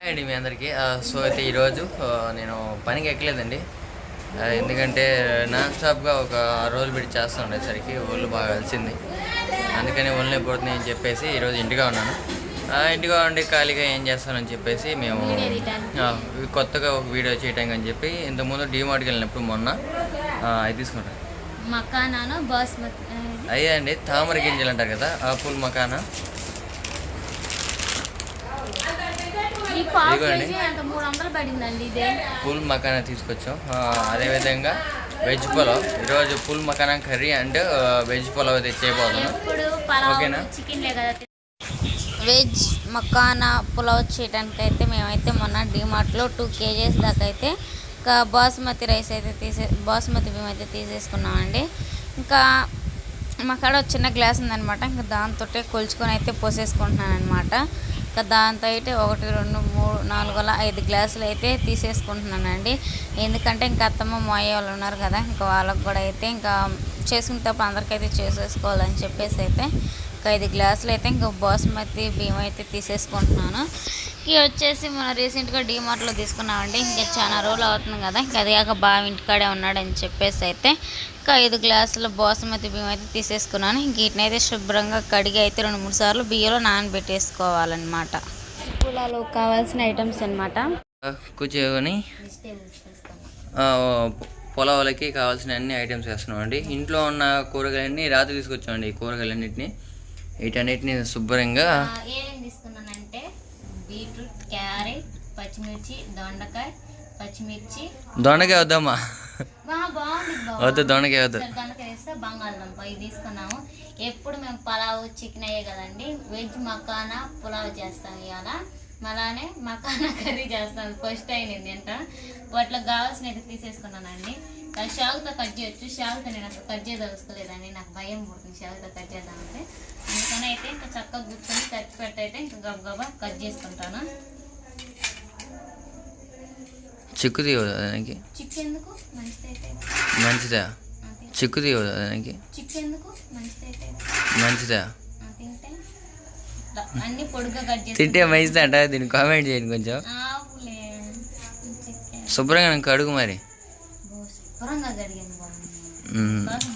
అండి మీ అందరికీ. సో అయితే ఈరోజు నేను పనికి ఎక్కలేదండి. ఎందుకంటే నాన్ స్టాప్గా ఒక రోజులు పెట్టి చేస్తూ ఉండేసరికి ఒళ్ళు బాగా కలిసింది అందుకని ఒళ్ళు నొప్పి పడుతుంది అని చెప్పేసి ఈరోజు ఇంటిగా ఉన్నాను. ఆ, ఇంటిగా ఉండి ఖాళీగా ఏం చేస్తానని చెప్పేసి మేము కొత్తగా ఒక వీడియో చేయటం అని చెప్పి ఇంతకుముందు డీమార్ట్కి వెళ్ళినప్పుడు మొన్న అది తీసుకుంటాను మకానాను బాస్మతి. అయ్యా అండి తామర గింజలు అంటారు కదా ఆ పూల్ మకానా? పూల్ మకానా తీసుకొచ్చాం. ఆ, అదేవిధంగా వెజ్ పులావ్. ఈరోజు pool makhana curry and veg pulao అయితే చేయబోతున్నాం. ఎప్పుడు పలావ్ ఓకేనా? చికెన్లే కదా వెజ్ మకానా పులావ్ చేయడానికి అయితే మేమైతే మొన్న డిమార్ట్లో టూ కేజీస్ దాకా అయితే ఇంకా బాస్మతి రైస్ అయితే తీసే బాస్మతి బియ్యం అయితే తీసేసుకున్నామండి. ఇంకా మా కాడ చిన్న గ్లాస్ ఉందన్నమాట. ఇంకా దాంతో కొలుచుకొని అయితే పోసేసుకుంటున్నాను అనమాట దాంతో అయితే ఒకటి రెండు మూడు నాలుగు అలా ఐదు గ్లాసులు అయితే తీసేసుకుంటున్నానండి. ఎందుకంటే ఇంకా అత్తమ్మ మోయ వాళ్ళు ఉన్నారు కదా ఇంకా వాళ్ళకి కూడా అయితే ఇంకా చేసుకునేటప్పుడు అందరికైతే చేసేసుకోవాలని చెప్పేసి అయితే ఒక ఐదు గ్లాసులు అయితే ఇంకా బాస్మతి బియ్యం అయితే తీసేసుకుంటున్నాను. ఇవి వచ్చేసి మనం రీసెంట్గా డీమార్ట్లో తీసుకున్నామండి. ఇంకా చాలా రోజులు అవుతుంది కదా. ఇంకా అది కాక బాగా ఇంటికాడే ఉన్నాడని చెప్పేసి అయితే ఇంకా ఐదు గ్లాసుల బాస్మతి బియ్యం అయితే తీసేసుకున్నాను. ఇంక వీటినైతే శుభ్రంగా కడిగి అయితే రెండు మూడు సార్లు బియ్యంలో నానబెట్టేసుకోవాలన్నమాట. పులాలో కావాల్సిన ఐటమ్స్ అనమాట ఆ, పొలాలకి కావాల్సిన అన్ని ఐటమ్స్ వేస్తున్నాం అండి ఇంట్లో ఉన్న కూరగాయలన్నీ రాత్రి తీసుకొచ్చామండి ఈ కూరగాయలన్నింటినీ. వీటన్నిటిని శుభ్రంగా ఏమేమి తీసుకున్నానంటే బీట్రూట్ క్యారెట్ పచ్చిమిర్చి దొండకాయ పచ్చిమిర్చి. దొండకాయ వద్దమ్మా. వద్దు దొండకాయ వద్దు. దొండకాయ వేస్తే బంగాళదుంప. ఇది తీసుకున్నాము. ఎప్పుడు మేము పలావ్ చికెన్ అయ్యే కదండి. వెజ్ మకానా పులావ్ చేస్తాం ఇవాళ. మళ్ళానే మకానా కర్రీ చేస్తాం. ఫస్ట్ అయినది అంట. వాటిలో కావాల్సిన తీసేసుకున్నానండి. ఆ షాగుతో కట్ చేయొచ్చు. షాగుతో నేను అసలు కట్ చేయదలుచుకోలేదండి. నాకు భయం పుడుతుంది షాగుతో కట్ చేద్దామంటే. అందుకని అయితే ఇంకా చక్కగా కూర్చొని కట్ పెట్టి అయితే ఇంకా గబగబా కట్ చేసుకుంటాను. చిక్కు ఎందుకు? మంచిదైతే మంచిదా? అది చిక్కు తీయదు దానికి? చిక్కు ఎందుకు? మంచిదైతే మంచిదా? అన్ని కట్ చేసి తింటే మంచిదా అంట దీన్ని కామెంట్ చేయండి కొంచెం. శుభ్రంగా నాకు అడుగు మరి. శుభ్రంగా కడిగాను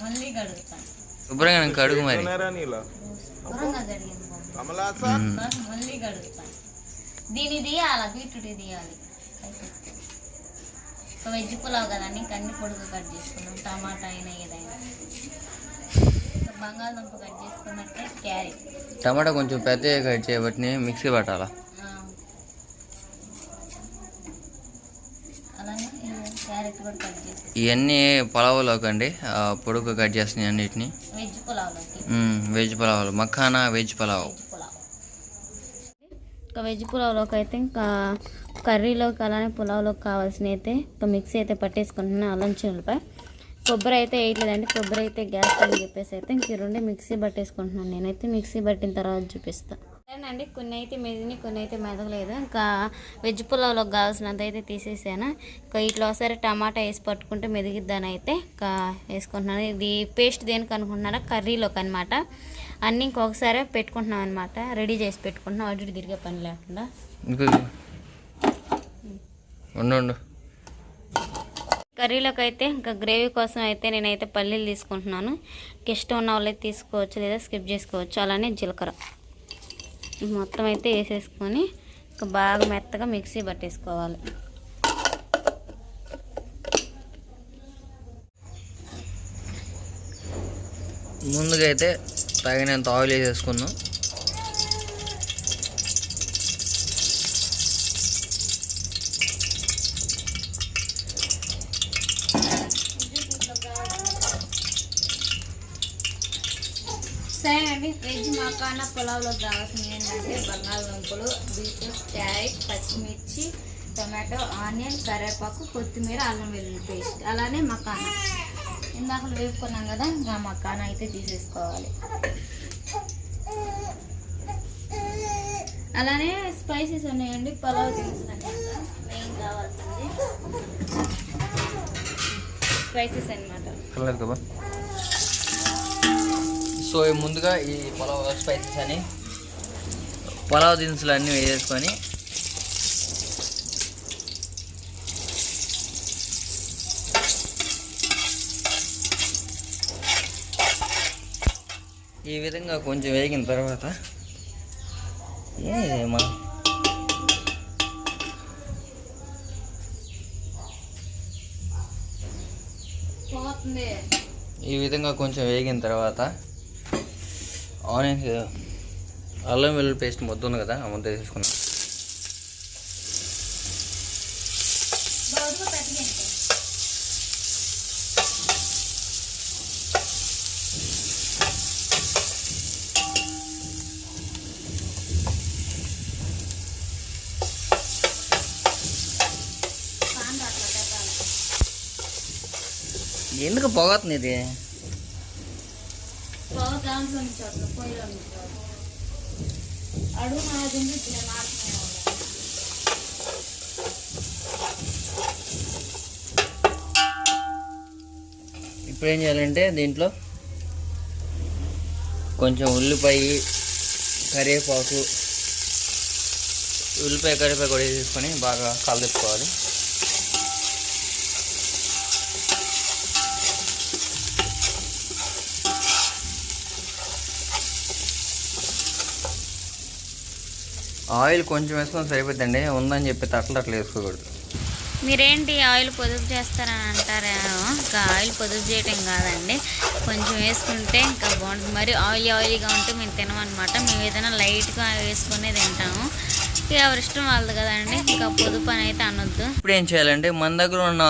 మళ్ళీ కడుగుతాను శుభ్రంగా నాకు అడుగు మరి. శుభ్రంగా కడిగాను మళ్ళీ కడుగుతాను దీన్ని తీయాలి? బీట్రూట్ తీయాలి. ఒక వెజ్ పులావ్ కదండి ఇంకా అన్ని పొడుగు కట్ చేసుకున్నాం. టమాటా అయినా ఏదైనా. బంగాళదుంప కట్ చేసుకున్నట్టే క్యారెట్ టమాటా కొంచెం పెద్దగా కట్ చేయబట్టి మిక్సీ పట్టాలా ఆ. అలానే ఈ క్యారెట్ కూడా కట్ చేసి ఇవన్నీ పొలావులోకి అండి. పొడుగు కట్ చేస్తున్నాయి అన్నిటిని. వెజ్ పులావ్లోకి. వెజ్ పులావులు. మఖానా వెజ్ పులావ్. ఇంకా వెజ్ పులావ్లోకి అయితే ఇంకా కర్రీలోకి అలానే పులావ్లోకి కావాల్సినవి అయితే ఇంకా మిక్సీ అయితే పట్టేసుకుంటున్నాను అల్లం కొబ్బరి అయితే వేయట్లేదండి. కొబ్బరి అయితే గ్యాస్ అని చెప్పేసి అయితే ఇంక రెండే మిక్సీ పట్టేసుకుంటున్నాను. నేనైతే మిక్సీ పట్టిన తర్వాత చూపిస్తాను సరేనండి కొన్ని అయితే మెదిని కొన్ని అయితే మెదగలేదు. ఇంకా వెజ్ పులావ్లోకి కావాల్సినంత అయితే తీసేసాను. ఇంకా ఇట్లా ఒకసారి టమాటా వేసి పట్టుకుంటే మెదిగిద్దాని అయితే ఇంకా వేసుకుంటున్నాను. ఇది పేస్ట్ దేనికి అనుకుంటున్నారా? కర్రీలోకి అనమాట అన్నీ ఇంకొకసారి పెట్టుకుంటున్నాం అనమాట రెడీ చేసి పెట్టుకుంటున్నాం. అటు తిరిగే పని లేకుండా. ఉండు కర్రీలోకి అయితే ఇంకా గ్రేవీ కోసం అయితే నేనైతే పల్లీలు తీసుకుంటున్నాను. ఇష్టం ఉన్న వాళ్ళైతే తీసుకోవచ్చు లేదా స్కిప్ చేసుకోవచ్చు. అలానే జీలకర్ర. మొత్తం అయితే వేసేసుకొని ఇంకా బాగా మెత్తగా మిక్సీ పట్టేసుకోవాలి. ముందుగా అయితే తగినంత ఆయిల్ వేసేసుకుందాం. సరేనండి వెజ్ మకానా పులావ్లో కావాల్సింది ఏంటంటే బంగాళదుంపలు బీట్రూట్ క్యారెట్ పచ్చిమిర్చి టొమాటో ఆనియన్ కరివేపాకు కొత్తిమీర అల్లం వెల్లుల్లి పేస్ట్. అలానే మకానా. ఇందాక వేపుకున్నాం కదా ఇంకా మకానా అయితే తీసేసుకోవాలి. అలానే స్పైసెస్ ఉన్నాయండి పులావ్ తీసుకున్నాం మెయిన్ కావాల్సింది. స్పైసెస్ అన్నమాట. కలర్ కదా? సో ముందుగా ఈ పొలవ స్పైసెస్ అని పొలవ దినుసులు అన్నీ వేసేసుకొని ఈ విధంగా కొంచెం వేగిన తర్వాత ఏమా. ఈ విధంగా కొంచెం వేగిన తర్వాత ఆనియన్స్ అల్లం వెల్లుల్లి పేస్ట్ ముద్ద ఉంది కదా ఆ ముద్ద వేసేసుకున్నాం ఎందుకు పొగతుంది ఇది? దాంట్లో నుంచి అట్లా పొయ్యిలో నుంచి అడుగు నాది ఇప్పుడు ఏం చేయాలంటే దీంట్లో కొంచెం ఉల్లిపాయ కరివేపాకు ఉల్లిపాయ కరివేపాకు కూడా తీసుకొని బాగా కలదిప్పుకోవాలి ఆయిల్ కొంచెం వేసుకొని సరిపోతుందండి ఉందని చెప్పి తట్టలు అట్లా వేసుకోకూడదు. మీరేంటి ఆయిల్ పొదుపు చేస్తారని అంటారేమో ఇంకా ఆయిల్ పొదుపు చేయటం కాదండి. కొంచెం వేసుకుంటే ఇంకా బాగుంటుంది. మరి ఆయిల్ ఆయిల్గా ఉంటే మేము తినమన్నమాట. మేము ఏదైనా లైట్గా వేసుకునే తింటాము. ఇక ఎవరి ఇష్టం వాళ్ళది కదండి. ఇంకా పొదుపు అని అయితే అనొద్దు. ఇప్పుడు ఏం చేయాలంటే మన దగ్గర ఉన్న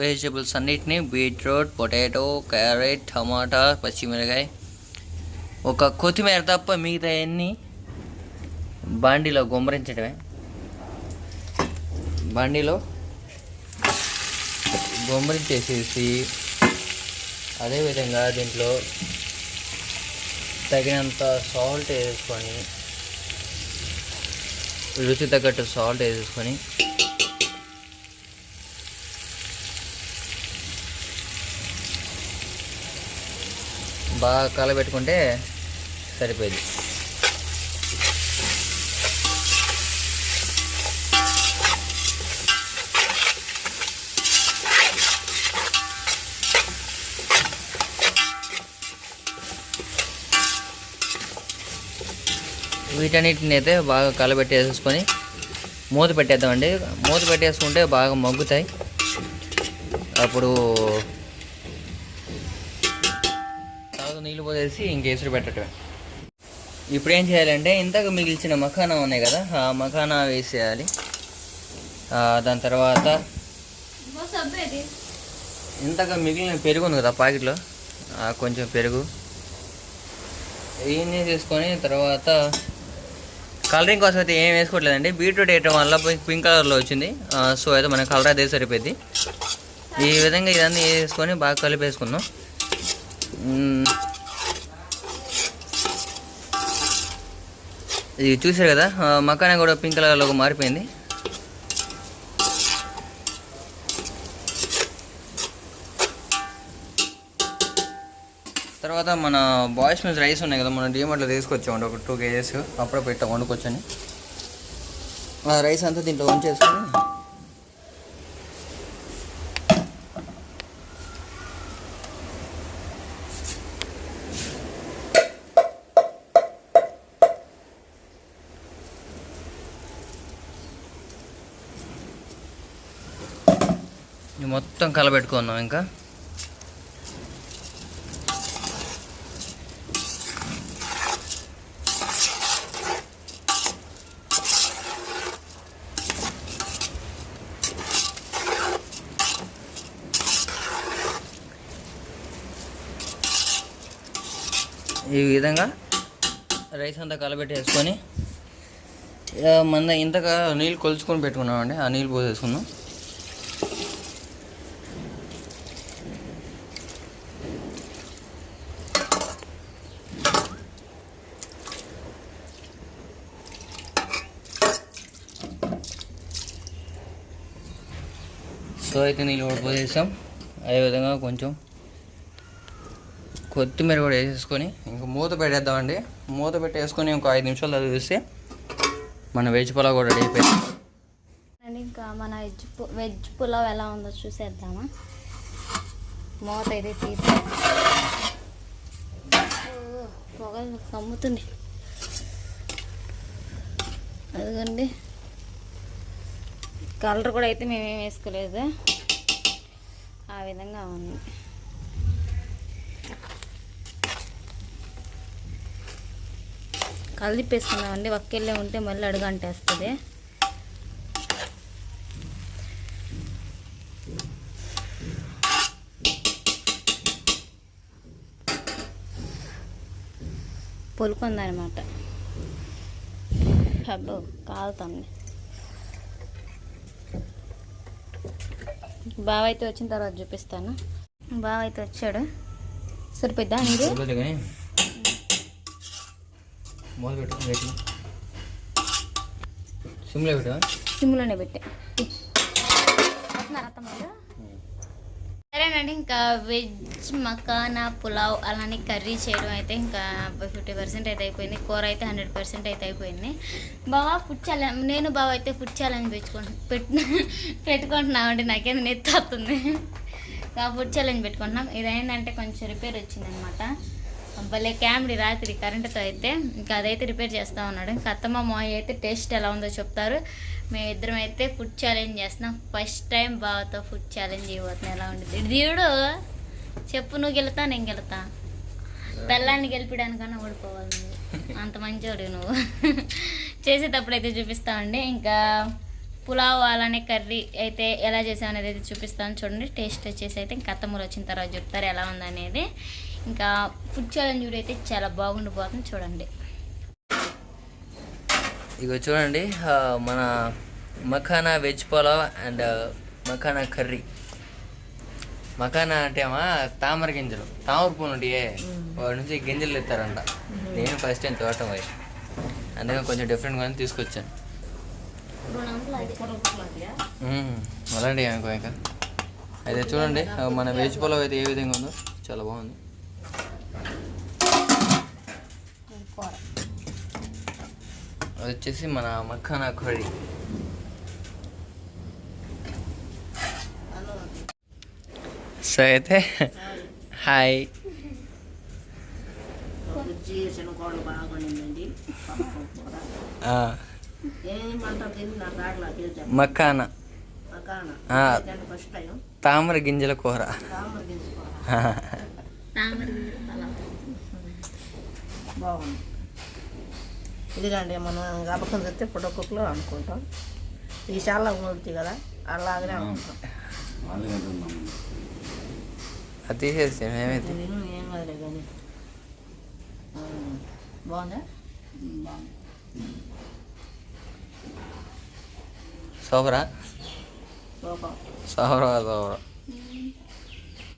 వెజిటేబుల్స్ అన్నిటిని బీట్రూట్ పొటాటో క్యారెట్ టమాటా పచ్చిమిరకాయ ఒక కొత్తిమీర తప్ప మిగతా అన్ని బాండీలో గుమ్మరించడమే బాండీలో గుమ్మరించేసేసి అదేవిధంగా దీంట్లో తగినంత సాల్ట్ వేసుకొని రుచి తగ్గట్టు సాల్ట్ వేసేసుకొని బాగా కలబెట్టుకుంటే సరిపోయింది. వీటన్నిటిని అయితే బాగా కలబెట్టేసుకొని మూత పెట్టేద్దామండి. మూత పెట్టేసుకుంటే బాగా మగ్గుతాయి. అప్పుడు తర్వాత నీళ్ళు పోసేసి ఇంకేసురు పెట్టడమే. ఇప్పుడు ఏం చేయాలంటే ఇంతకు మిగిల్చిన మఖానా ఉన్నాయి కదా ఆ మఖానా వేసేయాలి. దాని తర్వాత ఇంతగా మిగిలిన పెరుగు ఉంది కదా ప్యాకెట్లో కొంచెం పెరుగు. ఇవన్నీ తీసుకొని తర్వాత కలరింగ్ కోసం అయితే ఏం వేసుకోవట్లేదండి. బీట్రూట్ వేయటం వల్ల పింక్ కలర్లో వచ్చింది. సో అయితే మనకి కలర్ అదే సరిపోయింది. ఈ విధంగా ఇదన్నీ వేసుకొని బాగా కలిపేసుకుందాం. ఇది చూసారు కదా మకాన కూడా పింక్ కలర్లోకి మారిపోయింది. తర్వాత మన బాయ్స్ మీద రైస్ ఉన్నాయి కదా మన డిమార్ట్లో తీసుకొచ్చామండి ఒక టూ కేజెస్. అప్పుడే పెట్టాం వండుకొచ్చని. ఆ రైస్ అంతా దీంట్లో ఉంచేసుకొని. ఇది మొత్తం కలబెట్టుకుందాం ఇంకా. ఈ విధంగా రైస్ అంతా కలబెట్టేసుకొని ఇక మన ఇంతగా నీళ్ళు కొలుచుకొని పెట్టుకున్నామండి. ఆ నీళ్ళు పోసేసుకుందాం. సో అయితే నీళ్ళు ఓడిపోసేసాం అదేవిధంగా కొంచెం కొత్తిమీర కూడా వేసేసుకొని ఇంక మూత పెట్టేద్దామండి. మూత పెట్టేసుకొని ఇంకో ఐదు నిమిషాలు చూస్తే మన వెజ్ పులావ్ కూడా రెడీ అయిపోయింది. అండ్ ఇంకా మన వెజ్ వెజ్ పులావ్ ఎలా ఉందో చూసేద్దామా? మూత అయితే తీసి పొగ కమ్ముతుంది. అదిగండి. కలర్ కూడా అయితే మేమేం వేసుకోలేదు. ఆ విధంగా ఉంది. కలిపేసుకున్నామండి ఒక్కెళ్ళే ఉంటే మళ్ళీ అడుగంటేస్తుంది. పొలుకుందనమాట అబ్బో కాలుతుంది. బావ అయితే వచ్చిన తర్వాత చూపిస్తాను. బావ అయితే వచ్చాడు సరిపోద్దా నీరు పెట్టు వెయిట్ సిమ్లో పెట్టా సిమ్లోనే పెట్టా. సరేనండి ఇంకా వెజ్ మకానా పులావ్ అలానే కర్రీ చేయడం అయితే ఇంకా ఫిఫ్టీ పర్సెంట్ అయితే అయిపోయింది. కూర అయితే హండ్రెడ్ పర్సెంట్ అయితే అయిపోయింది. బావా ఫుడ్ ఛాలెంజ్ నేను బావ అయితే ఫుడ్ ఛాలెంజ్ పెట్టుకుంటు పెట్టు పెట్టుకుంటున్నామండి నాకేదో నెత్తి వస్తుంది ఫుడ్ ఛాలెంజ్ పెట్టుకుంటున్నాం. ఇది ఏంటంటే కొంచెం రిపేర్ వచ్చిందనమాట. భలే క్యామ్డి రాత్రి కరెంటుతో అయితే. ఇంకా అదైతే రిపేర్ చేస్తూ ఉన్నాడు. ఇంకా అత్తమ్మ మాయ అయితే టేస్ట్ ఎలా ఉందో చెప్తారు. మేమిద్దరం అయితే ఫుడ్ ఛాలెంజ్ చేస్తున్నాం. ఫస్ట్ టైం బావతో ఫుడ్ ఛాలెంజ్ చేయబోతున్నాం. ఎలా ఉంటుంది దేవుడు చెప్పు నువ్వు గెలుతా నేను గెలుతా? పెళ్ళాన్ని గెలిపడానికన్నా ఓడిపోవాలి నువ్వు. అంత మంచోడు నువ్వు. చేసేటప్పుడు అయితే చూపిస్తామండి ఇంకా పులావ్ అలానే కర్రీ అయితే ఎలా చేసామనేది అయితే చూపిస్తాను. చూడండి టేస్ట్ వచ్చేసి అయితే ఇంకా అత్తమ్మలు వచ్చిన తర్వాత చెప్తారు ఎలా ఉందనేది. ఇంకా ఫుడ్ ఛాలెంజ్ వీడియో అయితే చాలా బాగుండిపోతుంది చూడండి. ఇగో చూడండి మన makhana veg pulao and makhana curry. Makhana అంటే అమ్మా తామర గింజలు. తామర పూలు ఉంటాయే వాడి నుంచి గింజలు ఎత్తారంట నేను ఫస్ట్ టైం తోటం పోయి. అందుకని కొంచెం డిఫరెంట్గా తీసుకొచ్చాను. అలాంటివి అనుకో ఇంకా. అయితే చూడండి మన వెజ్ పులావ్ అయితే ఏ విధంగా ఉందో. చాలా బాగుంది. అది వచ్చేసి మన మఖానా కర్రీ. సో అయితే హాయ్. కూర మకాన తామర గింజల కూర. తామర దించుకోవాలి బాగుంది. ఇదిగండి మనం గబకం చెప్తే పుట్టకుక్కలు అనుకుంటాం. ఈ చాలా ఉడుతుంది కదా అలాగనే అనుకుంటాం. అది తీసేసి మేమైతే ఏం కదలే కానీ. బాగుందా? సూపర్ సోపరా సోపరా